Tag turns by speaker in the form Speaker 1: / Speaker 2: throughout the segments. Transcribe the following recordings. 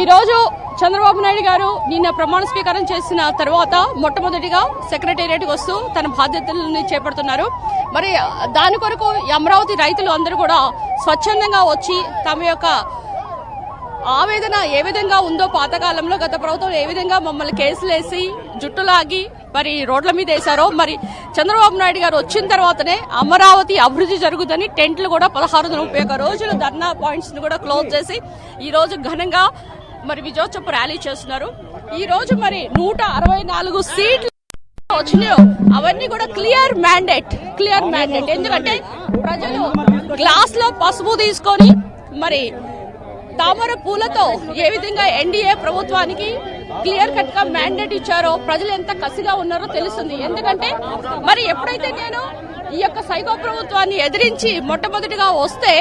Speaker 1: ఈరోజు చంద్రబాబు నాయుడు గారు నిన్న ప్రమాణ స్వీకారం చేసిన తర్వాత మొట్టమొదటిగా సెక్రటేరియట్ వస్తూ తన బాధ్యతలను చేపడుతున్నారు. మరి దాని కొరకు అమరావతి రైతులు అందరూ కూడా స్వచ్ఛందంగా వచ్చి తమ యొక్క ఆవేదన ఏ విధంగా ఉందో పాతకాలంలో గత ప్రభుత్వం ఏ విధంగా మమ్మల్ని కేసులేసి జుట్టులాగి మరి రోడ్ల మీద వేశారో మరి చంద్రబాబు నాయుడు గారు వచ్చిన తర్వాతనే అమరావతి అభివృద్ధి జరుగుతుందని టెంట్లు కూడా పదహారు వందల ముప్పై ఒక్క రోజులు ధర్నా పాయింట్స్ని కూడా క్లోజ్ చేసి ఈరోజు ఘనంగా మరి విజయోత్సవ ర్యాలీ చేస్తున్నారు. ఈ రోజు మరి నూట అరవై నాలుగు సీట్లు వచ్చినాయో అవన్నీ కూడా క్లియర్ మ్యాండేట్ క్లియర్ మ్యాండేట్. ఎందుకంటే ప్రజలు గ్లాస్లో పసుపు తీసుకొని మరి తామర పూలతో ఏ విధంగా ఎన్డీఏ ప్రభుత్వానికి క్లియర్ కట్గా మ్యాండేట్ ఇచ్చారో ప్రజలు ఎంత కసిగా ఉన్నారో తెలుస్తుంది. ఎందుకంటే మరి ఎప్పుడైతే నేను ఈ యొక్క సైకో ప్రభుత్వాన్ని ఎదిరించి మొట్టమొదటిగా వస్తే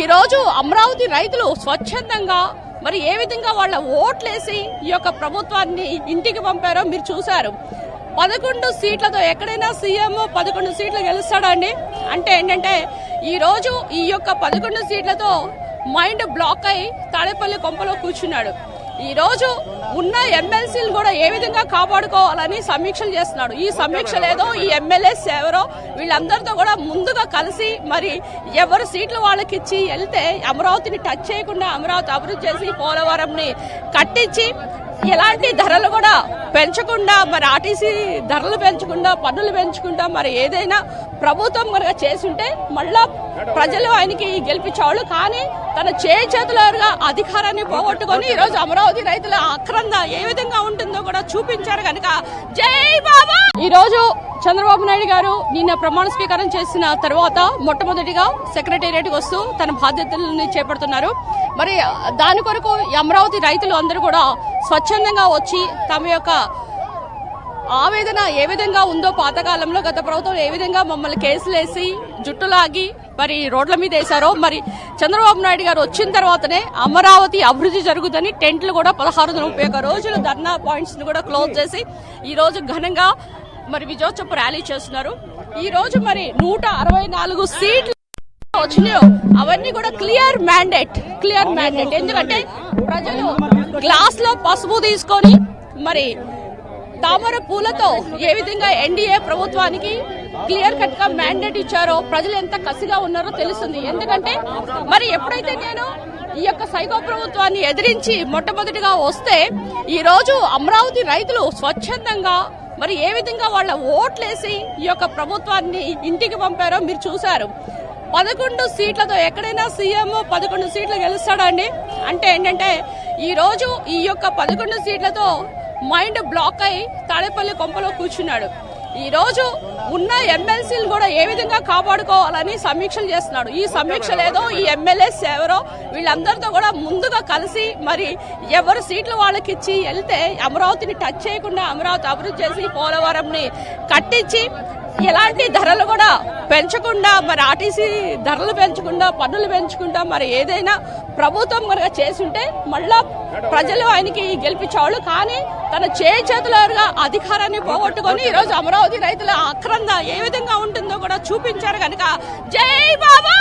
Speaker 1: ఈ రోజు అమరావతి రైతులు స్వచ్ఛందంగా మరి ఏ విధంగా వాళ్ళ ఓట్లేసి ఈ యొక్క ప్రభుత్వాన్ని ఇంటికి పంపారో మీరు చూశారు. పదకొండు సీట్లతో ఎక్కడైనా సీఎం పదకొండు సీట్లు గెలుస్తాడా అండి? అంటే ఏంటంటే ఈ రోజు ఈ యొక్క పదకొండు సీట్లతో మైండ్ బ్లాక్ అయి తాడేపల్లి కొంపలో కూర్చున్నాడు. ఈ రోజు ఉన్న ఎమ్మెల్సీలు కూడా ఏ విధంగా కాపాడుకోవాలని సమీక్షలు చేస్తున్నాడు ఈ సమీక్షలు ఏదో ఈ ఎమ్మెల్యేస్ ఎవరో వీళ్ళందరితో కూడా ముందుగా కలిసి మరి ఎవరు సీట్లు వాళ్ళకి ఇచ్చి వెళ్తే అమరావతిని టచ్ చేయకుండా అమరావతి అభివృద్ధి చేసి పోలవరంని కట్టించి ఎలాంటి ధరలు కూడా పెంచకుండా మరి ఆర్టీసీ ధరలు పెంచకుండా పన్నులు పెంచకుండా మరి ఏదైనా ప్రభుత్వం కనుక చేసుంటే మళ్ళా ప్రజలు ఆయనకి గెలిపించేవాళ్ళు. కానీ తన చేతులుగా అధికారాన్ని పోగొట్టుకొని ఈ రోజు అమరావతి రైతుల ఆక్రంద ఏ విధంగా ఉంటుందో కూడా చూపించారు కనుక జై బాబా! ఈ రోజు చంద్రబాబు నాయుడు గారు నిన్న ప్రమాణ స్వీకారం చేసిన తర్వాత మొట్టమొదటిగా సెక్రటేరియట్ వస్తూ తన బాధ్యతలను చేపడుతున్నారు. మరి దాని కొరకు అమరావతి రైతులు అందరూ కూడా స్వచ్ఛందంగా వచ్చి తమ యొక్క ఆవేదన ఏ విధంగా ఉందో పాతకాలంలో గత ప్రభుత్వం ఏ విధంగా మమ్మల్ని కేసులేసి జుట్టులాగి మరి రోడ్ల మీద వేశారో మరి చంద్రబాబు నాయుడు గారు వచ్చిన తర్వాతనే అమరావతి అభివృద్ధి జరుగుతుందని టెంట్లు కూడా పదహారు వందల ముప్పై ఒక్క రోజులు ధర్నా పాయింట్స్ని కూడా క్లోజ్ చేసి ఈ రోజు ఘనంగా మరి విజయోత్సవ ర్యాలీ చేస్తున్నారు. ఈ రోజు మరి నూట అరవై నాలుగు సీట్లు వచ్చినాయో అవన్నీ కూడా క్లియర్ మ్యాండేట్ క్లియర్ మ్యాండేట్ ఎందుకంటే ప్రజలు గ్లాస్లో పసుపు తీసుకొని మరి తామర పూలతో ఏ విధంగా ఎన్డీఏ ప్రభుత్వానికి క్లియర్ కట్గా మ్యాండేట్ ఇచ్చారో ప్రజలు ఎంత కసిగా ఉన్నారో తెలుస్తుంది. ఎందుకంటే మరి ఎప్పుడైతే నేను ఈ యొక్క సైకో ప్రభుత్వాన్ని ఎదిరించి మొట్టమొదటిగా వస్తే ఈ రోజు అమరావతి రైతులు స్వచ్ఛందంగా మరి ఏ విధంగా వాళ్ళ ఓట్లేసి ఈ యొక్క ప్రభుత్వాన్ని ఇంటికి పంపారో మీరు చూశారు. పదకొండు సీట్లతో ఎక్కడైనా సీఎం పదకొండు సీట్లు గెలుస్తాడండి. అంటే ఏంటంటే ఈ రోజు ఈ యొక్క పదకొండు సీట్లతో మైండ్ బ్లాక్ అయి తాడేపల్లి కొంపలో కూర్చున్నాడు. ఈ రోజు ఉన్న ఎమ్మెల్సీలు కూడా ఏ విధంగా కాపాడుకోవాలని సమీక్షలు చేస్తున్నాడు. ఈ సమీక్షలు ఏదో ఈ ఎమ్మెల్యేస్ ఎవరో వీళ్ళందరితో కూడా ముందుగా కలిసి మరి ఎవరు సీట్లు వాళ్ళకి ఇచ్చి వెళ్తే అమరావతిని టచ్ చేయకుండా అమరావతి అభివృద్ధి చేసి పోలవరంని కట్టించి ఎలాంటి ధరలు కూడా పెంచకుండా మరి ఆర్టీసీ ధరలు పెంచకుండా పన్నులు పెంచకుండా మరి ఏదైనా ప్రభుత్వం కనుక చేసుంటే మళ్ళా ప్రజలు ఆయనకి గెలిపించేవాళ్ళు. కానీ తన చేయి చేతులుగా అధికారాన్ని పోగొట్టుకొని ఈరోజు అమరావతి రైతుల అక్రంద ఏ విధంగా ఉంటుందో కూడా చూపించారు కనుక. జై బాబా!